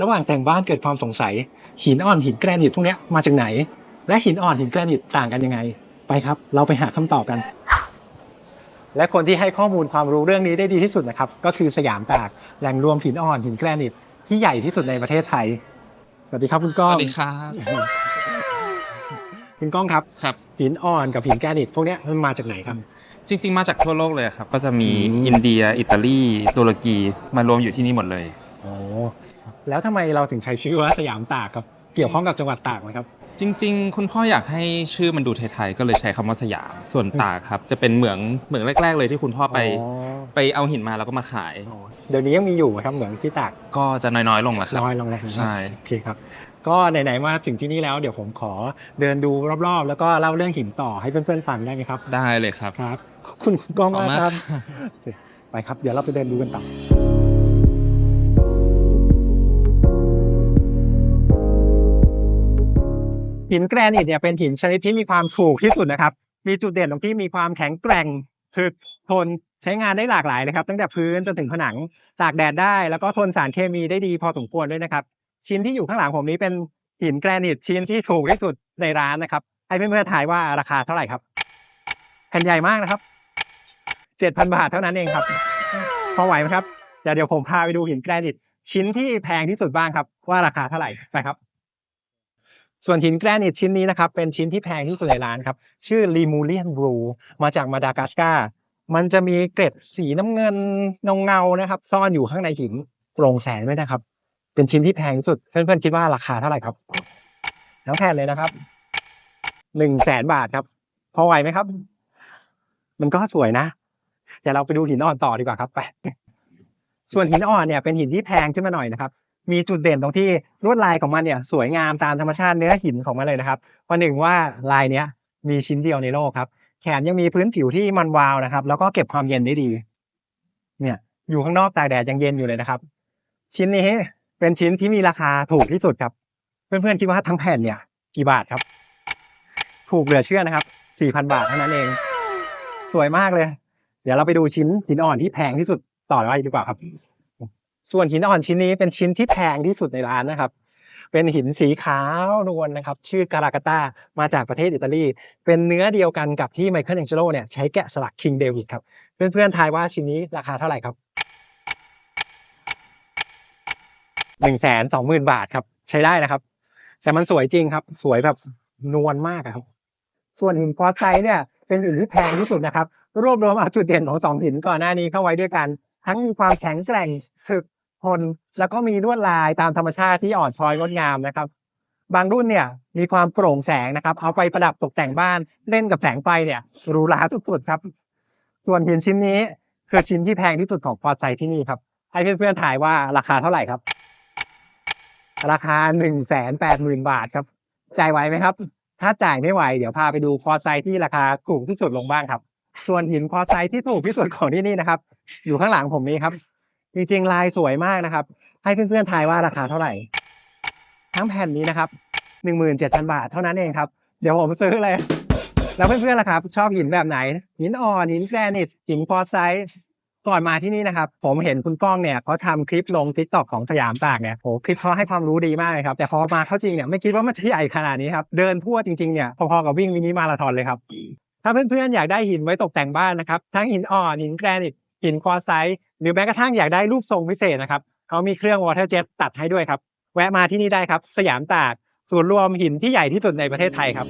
ระหว่างแต่งบ้านเกิดความสงสัย หินอ่อนหินแกรนิตพวกเนี้ยมาจากไหน และหินอ่อนหินแกรนิตต่างกันยังไง ไปครับ เราไปหาคำตอบกัน และคนที่ให้ข้อมูลความรู้เรื่องนี้ได้ดีที่สุดนะครับ ก็คือสยามตากแหล่งรวมหินอ่อนหินแกรนิตที่ใหญ่ที่สุดในประเทศไทย สวัสดีครับคุณก้สองวัสดีครับคุณก้องครับครับหินอ่อนกับหินแกรนิตพวกเนี้ยมันมาจากไหนครับจริง ๆ มาจากทั่วโลกเลยครับ ก็จะมีอืมอินเดีย อิตาลีตุรกีมารวมอยู่ที่นี่หมดเลยโอ้ แล้วทำไมเราถึงใช้ชื่อว่าสยามตากครับเกี่ยวข้องกับจังหวัดตากไหมครับ จริง ๆ คุณพ่ออยากให้ชื่อมันดูไทยๆก็เลยใช้คำว่าสยาม ส่วนตากครับ จะเป็นเหมืองเหมืองแรก ๆ เลยที่คุณพ่อไปอ๋อไปเอาหินมาแล้วก็มาขายอ๋อเดี๋ยวนี้ยังมีอยู่ไหมครับเหมืองที่ตากก็จะน้อยๆลงแล้วครับน้อยลงแล้วครับใช่โอเคครับก็ไหนๆมาถึงที่นี่แล้วเดี๋ยวผมขอเดินดูรอบๆ แล้วก็เล่าเรื่องหินต่อให้เพื่อนๆฟังได้ไหมครับ ได้เลยครับครับขอบคุณคุณก้องขอบมากมากครับครับโอเคไปครับ เดี๋ยวเราไปเดินดูกันต่อ หินแกรนิตเนี่ยเป็นหินชนิดที่มีความถูกที่สุดนะครับ มีจุดเด่นตรงที่มีความแข็งแกร่งถึกทนใช้งานได้หลากหลายเลยครับ ตั้งแต่พื้นจนถึงผนังตากแดดได้ แล้วก็ทนสารเคมีได้ดีพอสมควรด้วยนะครับ ชิ้นที่อยู่ข้างหลังผมนี้เป็นหินแกรนิตชิ้นที่ถูกที่สุดในร้านนะครับให้เพื่อนๆทายว่าราคาเท่าไหร่ครับแผ่นใหญ่มากนะครับเจ็ดพันบาทเท่านั้นเองครับพอไหวไหมครับแต่เดี๋ยวผมพาไปดูหินแกรนิตชิ้นที่แพงที่สุดบ้างครับ ว่าราคาเท่าไหร่ไปครับ ส่วนหินแกรนิตชิ้นนี้นะครับ เป็นชิ้นที่แพงที่สุดในร้านครับ ชื่อลีมูเลียนบลูมาจากมาดากัสการ์มันจะมีเกร็ดสีน้ำเงินเงาเงาๆนะครับ ซ่อนอยู่ข้างในหินโปร่งแสงด้วยนะครับ เป็นชิ้นที่แพงที่สุด เพื่อนๆคิดว่าราคาเท่าไหร่ครับทั้งแผ่นเลยนะครับหนึ่งแสนบาทครับ พอไหวไหมครับ มันก็สวยนะแต่เราไปดูหินอ่อนต่อดีกว่าครับไปส่วนหินอ่อนเนี่ยเป็นหินที่แพงขึ้นมาหน่อยนะครับ มีจุดเด่นตรงที่ลวดลายของมันเนี่ยสวยงามตามธรรมชาติเนื้อหินของมันเลยนะครับประหนึ่งว่าลายเนี้ยมีชิ้นเดียวในโลกครับ แขนยังมีพื้นผิวที่มันวาวนะครับ แล้วก็เก็บความเย็นได้ดี เนี่ยอยู่ข้างนอกตากแดดยังเย็นอยู่เลยนะครับ ชิ้นนี้เป็นชิ้นที่มีราคาถูกที่สุดครับ เพื่อนๆคิดว่าทั้งแผ่นเนี่ย กี่บาทครับ ถูกเหลือเชื่อนะครับสี่พันบาทเท่านั้นเอง สวยมากเลย เดี๋ยวเราไปดูชิ้นหินอ่อนที่แพงที่สุดต่อไปดีกว่าครับ ส่วนหินอ่อนชิ้นนี้เป็นชิ้นที่แพงที่สุดในร้านนะครับ เป็นหินสีขาวนวลนะครับ ชื่อการากาตามาจากประเทศอิตาลี เป็นเนื้อเดียวกันกับที่ไมเคิลแองเจโลเนี่ยใช้แกะสลักคิงเดวิดครับ เพื่อนๆทายว่าชิ้นนี้ราคาเท่าไหร่ครับหนึ่งแสนสองหมื่นบาทครับ ใช้ได้นะครับ แต่มันสวยจริงครับ สวยแบบนวลมากครับ ส่วนหินควอไซเนี่ยเป็นหินที่แพงที่สุดนะครับ รวบรวมเอาจุดเด่นของสองหินก่อนหน้านี้เข้าไว้ด้วยกัน ทั้งมีความแข็งแกร่งถึก ทน แล้วก็มีลวดลายตามธรรมชาติที่อ่อนช้อยงดงามนะครับ บางรุ่นเนี่ยมีความโปร่งแสงนะครับ เอาไปประดับตกแต่งบ้านเล่นกับแสงไฟเนี่ยหรูหราสุดๆครับ ส่วนหินชิ้นนี้คือชิ้นที่แพงที่สุดของพอใจที่นี่ครับให้เพื่อนๆถ่ายว่าราคาเท่าไหร่ครับ ราคาหนึ่งแสนแปดหมื่นบาทครับจ่ายไหวไหมครับ ถ้าจ่ายไม่ไหว เดี๋ยวพาไปดูคอไซที่ราคาถูกที่สุดลงบ้างครับ ส่วนหินคอไซที่ถูกที่สุดของที่นี่นะครับ อยู่ข้างหลังผมนี้ครับ จริงๆลายสวยมากนะครับ ให้เพื่อนๆทายว่าราคาเท่าไหร่ ทั้งแผ่นนี้นะครับหนึ่งหมื่นเจ็ดพันบาทเท่านั้นเองครับ เดี๋ยวผมซื้อเลย แล้วเพื่อนๆล่ะครับ ชอบหินแบบไหน หินอ่อนหินแกรนิตหินคอไซต์ก่อนมาที่นี่นะครับ ผมเห็นคุณก้องเนี่ยเขาทำคลิปลงทิกตอกของสยามตากเนี่ยโหคลิปเขาให้ความรู้ดีมากเลยครับ แต่พอมาเข้าจริงเนี่ยไม่คิดว่ามันจะใหญ่ขนาดนี้ครับเดินทั่วจริงๆเนี่ยพอๆกับวิ่งมินิมาราธอนเลยครับถ้าเพื่อนๆอยากได้หินไว้ตกแต่งบ้านนะครับ ทั้งหินอ่อนหินแกรนิตหินควอไซต์ หรือแม้กระทั่งอยากได้รูปทรงพิเศษนะครับเขามีเครื่องวอเตอร์เจ็ตตัดให้ด้วยครับ แวะมาที่นี่ได้ครับ สยามตากศูนย์รวมหินที่ใหญ่ที่สุดในประเทศไทยครับ